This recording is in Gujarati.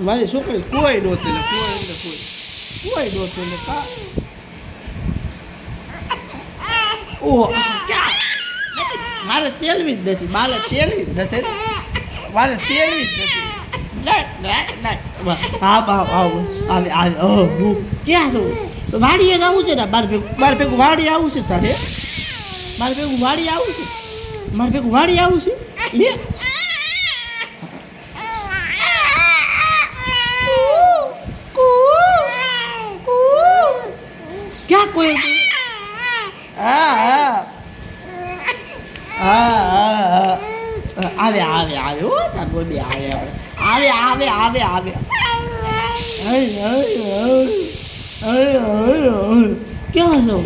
મારી છોકરી કોઈ નહોતી ને કોઈ એટલે કોઈ કોઈ નહોતું ને કા? ઓહો. મારે તેલવી જ નથી, મારે તેલવી જ નથી. મારે તેલવી જ નથી. વાડીએ આવું છે ને, મારે ભેગું મારે ભેગું વાડી આવું છે તારે? મારે ભેગું વાડી આવું છે? મારે ભેગું વાડી આવું છે? ક્યાં કોઈ? હા હા. હા આવે આવે આવે, હો, તાર બોલી આવે આવે. આવે આવે આવે આવે. ક્યાં છો